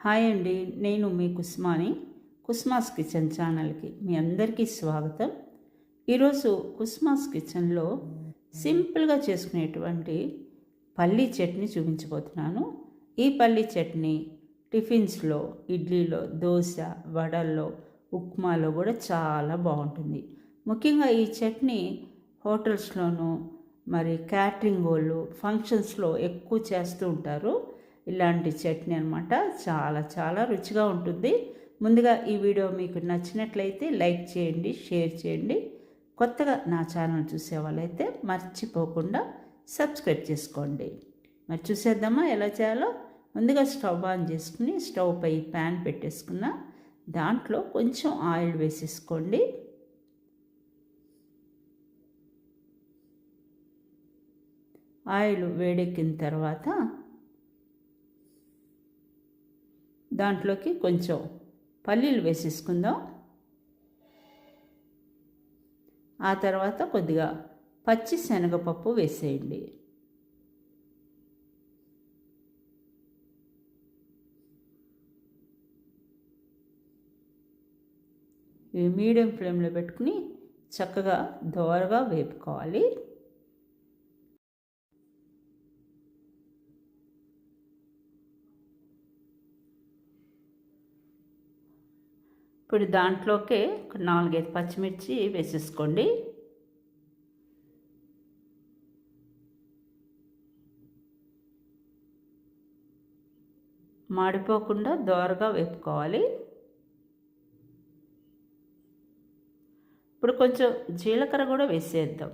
Hi అండి నేను మీ Kusmani కుస్మాస్ kitchen ఛానల్కి మీ అందరికీ స్వాగతం. ఈరోజు కుస్మాస్ కిచెన్లో సింపుల్గా చేసుకునేటువంటి పల్లీ చట్నీ చూపించబోతున్నాను. ఈ పల్లీ చట్నీ టిఫిన్స్లో ఇడ్లీలో దోశ వడల్లో ఉప్మాలో కూడా చాలా బాగుంటుంది. ముఖ్యంగా ఈ చట్నీ హోటల్స్లోనూ మరి క్యాటరింగ్ వాళ్ళు ఫంక్షన్స్లో ఎక్కువ చేస్తూ ఉంటారు. ఇలాంటి చట్నీ అనమాట చాలా చాలా రుచిగా ఉంటుంది. ముందుగా ఈ వీడియో మీకు నచ్చినట్లయితే లైక్ చేయండి షేర్ చేయండి. కొత్తగా నా ఛానల్ చూసే వాళ్ళైతే మర్చిపోకుండా సబ్స్క్రైబ్ చేసుకోండి. మరి చూసేద్దామా ఎలా చేయాలో? ముందుగా స్టవ్ ఆన్ చేసుకుని స్టవ్ పై ప్యాన్ పెట్టేసుకున్న దాంట్లో కొంచెం ఆయిల్ వేసేసుకోండి. ఆయిల్ వేడెక్కిన తర్వాత దాంట్లోకి కొంచెం పల్లీలు వేసేసుకుందాం. ఆ తర్వాత కొద్దిగా పచ్చి శనగపప్పు వేసేయండి. ఇవి మీడియం ఫ్లేమ్లో పెట్టుకుని చక్కగా దోరగా వేపుకోవాలి. ఇప్పుడు దాంట్లోకే ఒక నాలుగైదు పచ్చిమిర్చి వేసేసుకోండి. మాడిపోకుండా దోరగా వేపుకోవాలి. ఇప్పుడు కొంచెం జీలకర్ర కూడా వేసేద్దాం.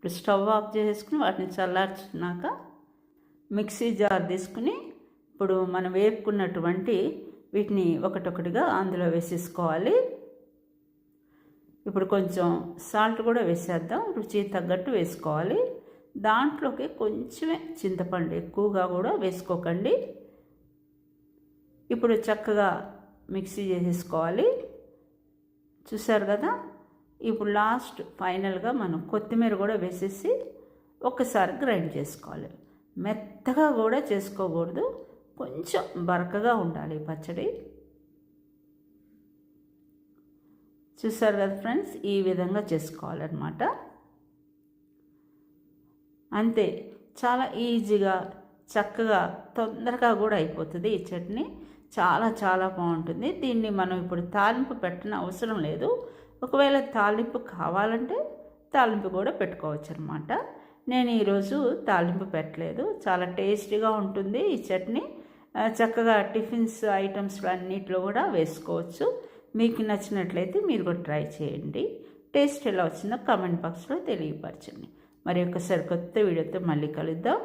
ఇప్పుడు స్టవ్ ఆఫ్ చేసేసుకుని వాటిని చల్లార్చినాక మిక్సీ జార్ తీసుకుని ఇప్పుడు మనం వేపుకున్నటువంటి వీటిని ఒకటొకటిగా అందులో వేసేసుకోవాలి. ఇప్పుడు కొంచెం సాల్ట్ కూడా వేసేద్దాం. రుచి తగ్గట్టు వేసుకోవాలి. దాంట్లోకి కొంచెమే చింతపండు ఎక్కువగా కూడా వేసుకోకండి. ఇప్పుడు చక్కగా మిక్సీ చేసేసుకోవాలి. చూసారు కదా? ఇప్పుడు లాస్ట్ ఫైనల్గా మనం కొత్తిమీర కూడా వేసేసి ఒకసారి గ్రైండ్ చేసుకోవాలి. మెత్తగా కూడా చేసుకోకూడదు. కొంచెం బరకగా ఉండాలి పచ్చడి. చూసారు కదా ఫ్రెండ్స్ ఈ విధంగా చేసుకోవాలన్నమాట. అంతే చాలా ఈజీగా చక్కగా తొందరగా కూడా అయిపోతుంది ఈ చట్నీ. చాలా చాలా బాగుంటుంది. దీన్ని మనం ఇప్పుడు తాలింపు పెట్టిన అవసరం లేదు. ఒకవేళ తాలింపు కావాలంటే తాలింపు కూడా పెట్టుకోవచ్చు అనమాట నేను ఈరోజు తాలింపు పెట్టలేదు. చాలా టేస్టీగా ఉంటుంది ఈ చట్నీ. చక్కగా టిఫిన్స్ ఐటమ్స్ అన్నిటిలో కూడా వేసుకోవచ్చు. మీకు నచ్చినట్లయితే మీరు కూడా ట్రై చేయండి. టేస్ట్ ఎలా వచ్చిందో కామెంట్ బాక్స్లో తెలియపరచండి. మరి ఒకసారి కొత్త వీడియోతో మళ్ళీ కలుద్దాం.